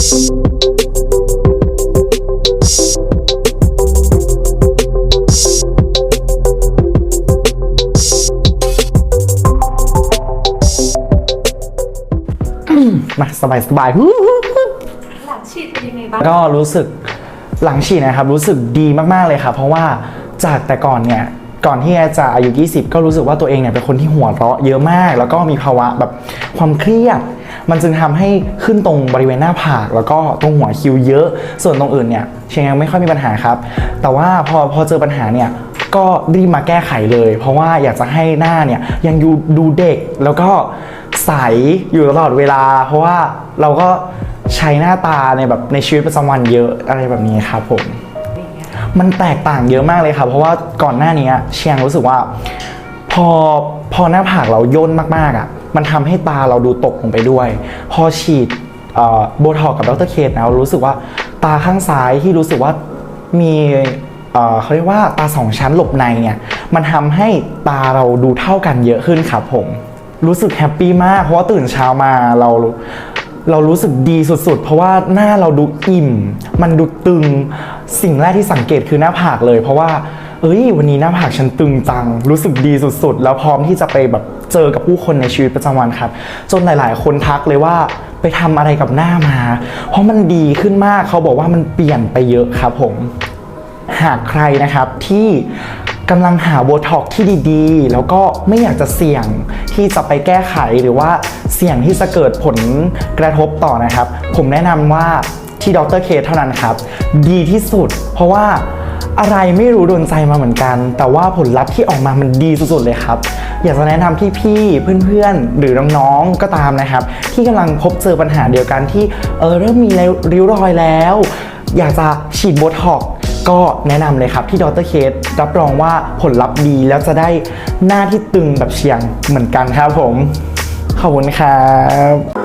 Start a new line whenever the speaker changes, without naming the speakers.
มาสบายสบาย
หลังฉีดเป็นยังไงบ้าง
ก็รู้สึกหลังฉีดนะครับ รู้สึกดีมาก ๆ เลยครับ เพราะว่าจากแต่ก่อนเนี่ย ก่อนที่จะอายุ 20 ก็รู้สึกว่าตัวเองเนี่ยเป็นคนที่หัวเราะเยอะมาก แล้วก็มีภาวะแบบความเครียด มันจึงทำให้ขึ้นตรงบริเวณหน้าผาก แล้วก็ตรงหัวคิ้วเยอะ ส่วนตรงอื่นเนี่ยเชียงยังไม่ค่อยมีปัญหาครับ แต่ว่าพอพอเจอปัญหาเนี่ยก็รีบมาแก้ไขเลย เพราะว่าอยากจะให้หน้าเนี่ยยังดูดูเด็กแล้วก็ใสอยู่ตลอดเวลา เพราะว่าเราก็ใช้หน้าตาในแบบในชีวิตประจำวันเยอะอะไรแบบนี้ครับผม มันแตกต่างเยอะมากเลยครับเพราะว่าก่อนหน้านี้เชียงรู้สึกว่า พอพอหน้าผากเราย่นมากๆอะ มันทำให้ตาเราดูตกลงไปด้วย พอฉีดโบท็อกกับดรเคทแล้วรู้สึกว่าตาข้างซ้ายที่รู้สึกว่ามีเอ่อเขาเรียกว่าตาสองชั้นหลบในเนี่ย มันทำให้ตาเราดูเท่ากันเยอะขึ้นครับผม รู้สึกแฮปปี้มาก เพราะว่าตื่นเช้ามาเรา เรารู้สึกดีสุดๆ เพราะว่าหน้าเราดูอิ่ม มันดูตึง สิ่งแรกที่สังเกตคือหน้าผากเลย เพราะว่า เอ้ย วันนี้หน้าผากฉันตึงจัง รู้สึกดีสุดๆ แล้วพร้อมที่จะไปแบบเจอกับผู้คนในชีวิตประจำวันครับ จนหลายๆ คนทักเลยว่าไปทำอะไรกับหน้ามา เพราะมันดีขึ้นมากเขาบอกว่ามันเปลี่ยนไปเยอะครับผม หากใครนะครับที่กำลังหาโบท็อกที่ดีๆ แล้วก็ไม่อยากจะเสี่ยงที่จะไปแก้ไขหรือว่า เสี่ยงที่จะเกิดผลกระทบต่อนะครับ ผมแนะนำว่าที่ดรเคเท่านั้นครับ ดีที่สุด เพราะว่าอะไรไม่รู้โดนใจมาเหมือนกัน แต่ว่าผลลัพธ์ที่ออกมามันดีสุดๆเลยครับ อยากจะแนะนำพี่ๆเพื่อนๆ หรือน้องๆก็ตามนะครับ ที่กำลังพบเจอปัญหาเดียวกันที่เออเริ่มมีริ้วรอยแล้ว อยากจะฉีดโบท็อกก็แนะนำเลยครับที่ดรเคสรับรองว่าผลลัพธ์ดีแล้วจะได้หน้าที่ตึงแบบเชียงเหมือนกันครับผม ขอบคุณครับ